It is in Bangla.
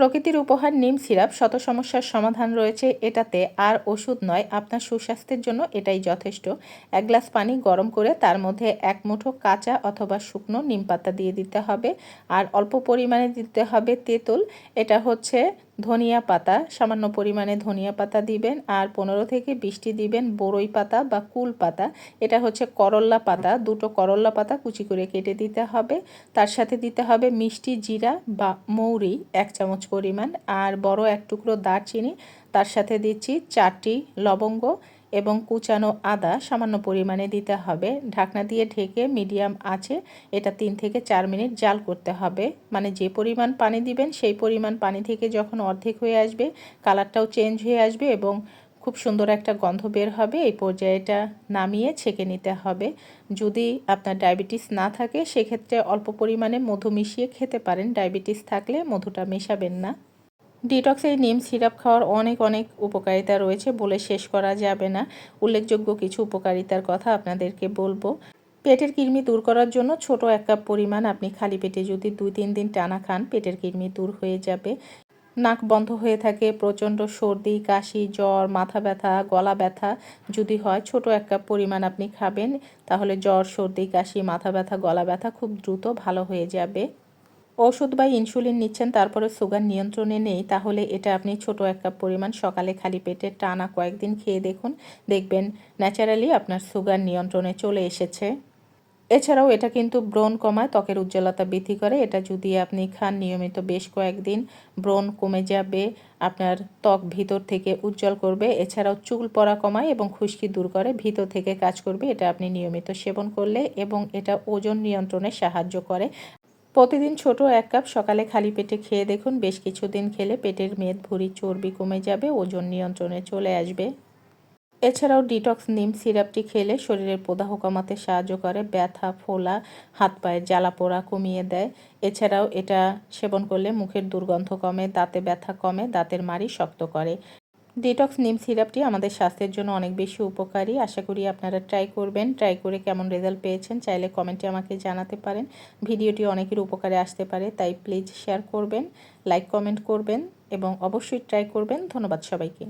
প্রকৃতির উপহার, নিম সিরাপ, শত সমস্যার সমাধান রয়েছে এটাতে, আর ওষুধ নয়, আপনার সুস্বাস্থ্যের জন্য এটাই যথেষ্ট। এক গ্লাস পানি গরম করে তার মধ্যে এক মুঠো কাঁচা অথবা শুকনো নিম পাতা দিয়ে দিতে হবে, আর অল্প পরিমাণে দিতে হবে তেঁতুল। এটা হচ্ছে ধনিয়া পাতা, সামান্য পরিমাণে ধনিয়া পাতা দিবেন আর পনেরো থেকে বিশটি দিবেন বড়ই পাতা বা কুল পাতা। এটা হচ্ছে করল্লা পাতা, দুটো করল্লা পাতা কুচি করে কেটে দিতে হবে। তার সাথে দিতে হবে মিষ্টি জিরা বা মৌরি, এক চামচ পরিমাণ। আর বড় এক টুকরো দারচিনি, তার সাথে দিচ্ছি চারটি লবঙ্গ এবং কুচানো আদা সামান্য পরিমাণে দিতে হবে। ঢাকনা দিয়ে ঢেকে মিডিয়াম আছে এটা তিন থেকে চার মিনিট জাল করতে হবে। মানে যে পরিমাণ পানি দিবেন সেই পরিমাণ পানি থেকে যখন অর্ধেক হয়ে আসবে, কালারটাও চেঞ্জ হয়ে আসবে এবং খুব সুন্দর একটা গন্ধ বের হবে। এই পর্যায়ে এটা নামিয়ে ছেঁকে নিতে হবে। যদি আপনার ডায়াবেটিস না থাকে, সেক্ষেত্রে অল্প পরিমাণে মধু মিশিয়ে খেতে পারেন। ডায়াবেটিস থাকলে মধুটা মেশাবেন না। ডিটক্স এই নিম সিরাপ খাওয়ার অনেক অনেক উপকারিতা রয়েছে বলে শেষ করা যাবে না। উল্লেখযোগ্য কিছু উপকারিতার কথা আপনাদেরকে বলব। পেটের কৃমি দূর করার জন্য ছোট এক কাপ পরিমাণ আপনি খালি পেটে যদি দুই, তিন দিন টানা খান, পেটের কৃমি দূর হয়ে যাবে। নাক বন্ধ হয়ে থাকে, প্রচণ্ড সর্দি, কাশি, জ্বর, মাথা ব্যথা, গলা ব্যথা যদি হয়, ছোট এক কাপ পরিমাণ আপনি খাবেন, তাহলে জ্বর, সর্দি, কাশি, মাথা ব্যথা, গলা ব্যথা খুব দ্রুত ভালো হয়ে যাবে। ওষুধ বা ইনসুলিন নিচ্ছেন, তারপরে সুগার নিয়ন্ত্রণে নেই, তাহলে এটা আপনি ছোট এক কাপ পরিমাণ সকালে খালি পেটে টানা কয়েকদিন খেয়ে দেখুন। দেখবেন ন্যাচারালি আপনার সুগার নিয়ন্ত্রণে চলে এসেছে। এছাড়াও এটা কিন্তু ব্রণ কমায়, ত্বকের উজ্জ্বলতা বৃদ্ধি করে। এটা যদি আপনি খান নিয়মিত বেশ কয়েকদিন, ব্রণ কমে যাবে, আপনার ত্বক ভিতর থেকে উজ্জ্বল করবে। এছাড়াও চুল পড়া কমায় এবং খুশকি দূর করে, ভিতর থেকে কাজ করবে। এটা আপনি নিয়মিত সেবন করলে এবং এটা ওজন নিয়ন্ত্রণে সাহায্য করে। প্রতিদিন ছোট এক কাপ সকালে খালি পেটে খেয়ে দেখুন, বেশ কিছুদিন খেলে পেটের মেদ, ভুঁড়ি, চর্বি কমে যাবে, ওজন নিয়ন্ত্রণে চলে আসবে। এছাড়াও ডিটক্স নিম সিরাপটি খেলে শরীরের প্রদাহ কমাতে সাহায্য করে, ব্যথা, ফোলা, হাত পায়ের জ্বালা পোড়া কমিয়ে দেয়। এছাড়াও এটা সেবন করলে মুখের দুর্গন্ধ কমে, দাঁতে ব্যথা কমে, দাঁতের মাড়ি শক্ত করে। ডিটক্স নিম সিরাপটি আমাদের স্বাস্থ্যের জন্য অনেক বেশি উপকারী। আশা করি আপনারা ট্রাই করবেন। ট্রাই করে কেমন রেজাল্ট পেয়েছেন চাইলে কমেন্টে আমাকে জানাতে পারেন। ভিডিওটি অনেকের উপকারে আসতে পারে, তাই প্লিজ শেয়ার করবেন লাইক কমেন্ট করবেন এবং অবশ্যই ট্রাই করবেন। ধন্যবাদ সবাইকে।